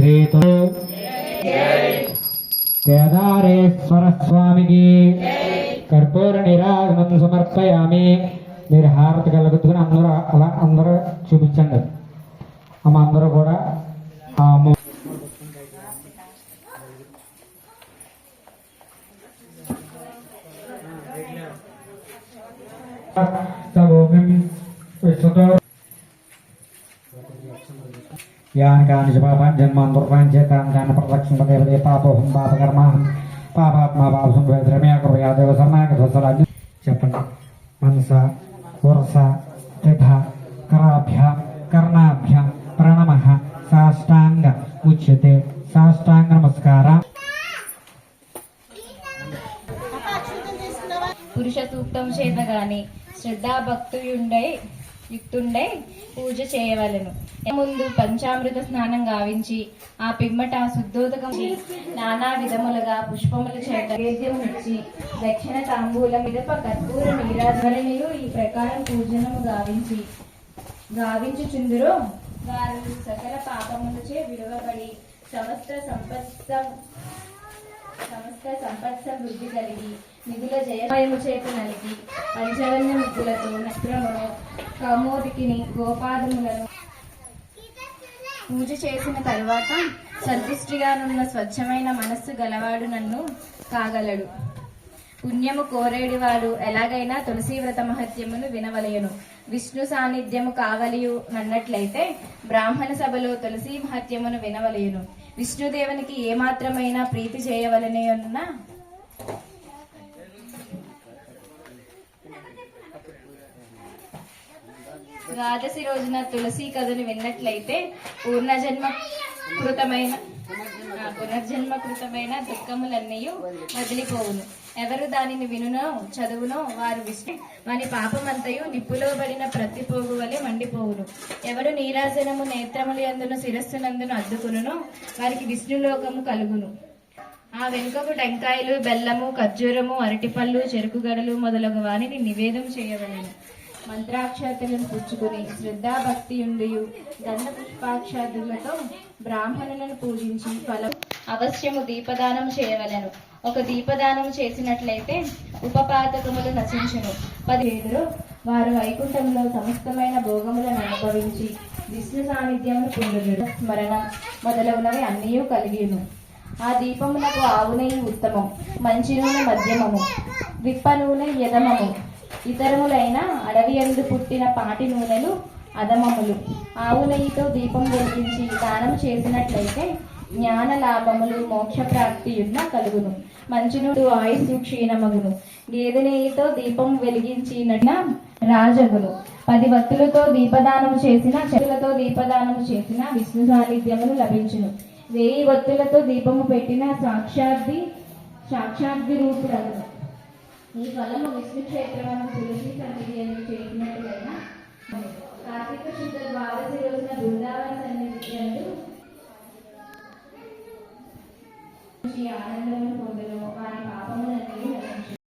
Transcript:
శ్రీతో కేదారేశ్వర స్వామికి కర్పూర నిరాజనం సమర్పయామి మీరు హారతి కలుగుతుని అందరూ అలా అందరూ చూపించండి. అమ్మ అందరూ కూడా ఆ ము- తవోమిం విశ్వతో యాని కాని చ పాపాన్ జన్మాన్ దుర్వాన్ చేతాన్ కాని ప్రదక్షిణ దేవదే పాపోహం పాపకర్మాహం పాపాత్మా పాపసం వేద్రమే కృపయా దేవ శరణాగత వత్సలాన్ని చెప్పండి మనస వరస తిథ కరాభ్య కర్ణాభ్య ప్రణమ సాష్టాంగ ఉచ్యతే సాష్టాంగ నమస్కార పురుష సూక్తం చేత గాని శ్రద్ధా భక్తుయుండై యుక్తుండై పూజ చేయవలెను. ముందు పంచామృత స్నానం గావించి ఆ పిమ్మట శుద్ధోదకం నానా విధములుగా పుష్పముల చేత వేద్యం ఇచ్చి దక్షిణ తాంబూలం మిదప కర్పూర నీరాధరణియు ఈ ప్రకారం పూజనము గావించి గావించుచుందురో వారు సకల పాపములచే విలువబడి సమస్త సంపత్త సంస్థ సంపద వృద్ధి కలిగి నిధుల జయమయము చేత నలిగి పంచవన్య ముగ్గులతో నస్త్రమును కౌమోదికిని గోపాదములను పూజ చేసిన తరువాత సంతుష్టిగానున్న స్వచ్ఛమైన మనస్సు గలవాడు నన్ను కాగలడు. పుణ్యము కోరేడివాడు ఎలాగైనా తులసి వ్రత మహత్యమును వినవలయను విష్ణు సాన్నిధ్యము కావలియు నన్నట్లయితే బ్రాహ్మణ సభలో తులసి మహత్యమును వినవలయను విష్ణుదేవునికి ఏమాత్రమైనా ప్రీతి చేయవలనే ఉన్న ద్వాదశి రోజున తులసి కథను విన్నట్లయితే పూర్ణజన్మ కృతమైన పునర్జన్మ కృతమైన దుఃఖములన్నీ వదిలిపోవును. ఎవరు దానిని వినునో చదువునో వారు విష్ణు వారి పాపమంతయు నిప్పులోబడిన ప్రతి పోగు వలె మండిపోవును. ఎవరు నీరాజనము నేత్రములు ఎందును శిరస్సునందును అద్దుకును వారికి విష్ణులోకము కలుగును. ఆ వెనుకకు టెంకాయలు బెల్లము ఖర్జూరము అరటిపళ్ళు చెరుకుగడలు మొదలగు వారిని నివేదం చేయవలను. మంత్రాక్షతలను పుచ్చుకుని శ్రద్ధాభక్తి ఉండియు దండ పుష్పాక్షతులతో బ్రాహ్మణులను పూజించి ఫలం అవశ్యము దీపదానం చేయవలను. ఒక దీపదానం చేసినట్లయితే ఉపపాతకములు నశించును. పదిహేనులో వారు వైకుంఠంలో సమస్తమైన భోగములను అనుభవించి విష్ణు సాన్నిధ్యమును పొందుడు స్మరణం మొదలగునవి అన్నీ కలిగిను ఆ దీపమునకు ఆవు నెయ్యి ఉత్తమం మంచి నూనె మధ్యమము విప్ప నూనె యదమము ఇతరములైన అడవి ఎందు పుట్టిన పాటి నూనెలు అధమములు. ఆవు నెయ్యితో దీపం వెలిగించి దానం చేసినట్లయితే జ్ఞాన లాభములు మోక్ష ప్రాప్తి కలుగును. మంచినుడు ఆయుస్సు క్షీణమగును. గేదె నెయ్యితో దీపం వెలిగించినట్ల రాజగును. పది వత్తులతో దీపదానం చేసిన చెట్లతో దీపదానం చేసిన విష్ణు సాన్నిధ్యములు లభించును. వేయి వత్తులతో దీపము పెట్టిన సాక్షాద్ది సాక్షాద్ది రూపుడగును నీ బలము విష్ణు క్షేత్రమును తులసి సన్నిధి అని చేసినట్లయినా కార్తీక శుద్ధ ద్వాదశి రోజున బృందావన సన్నిధి అందు ఆనందమును పొందను వారి పాపములన్నీ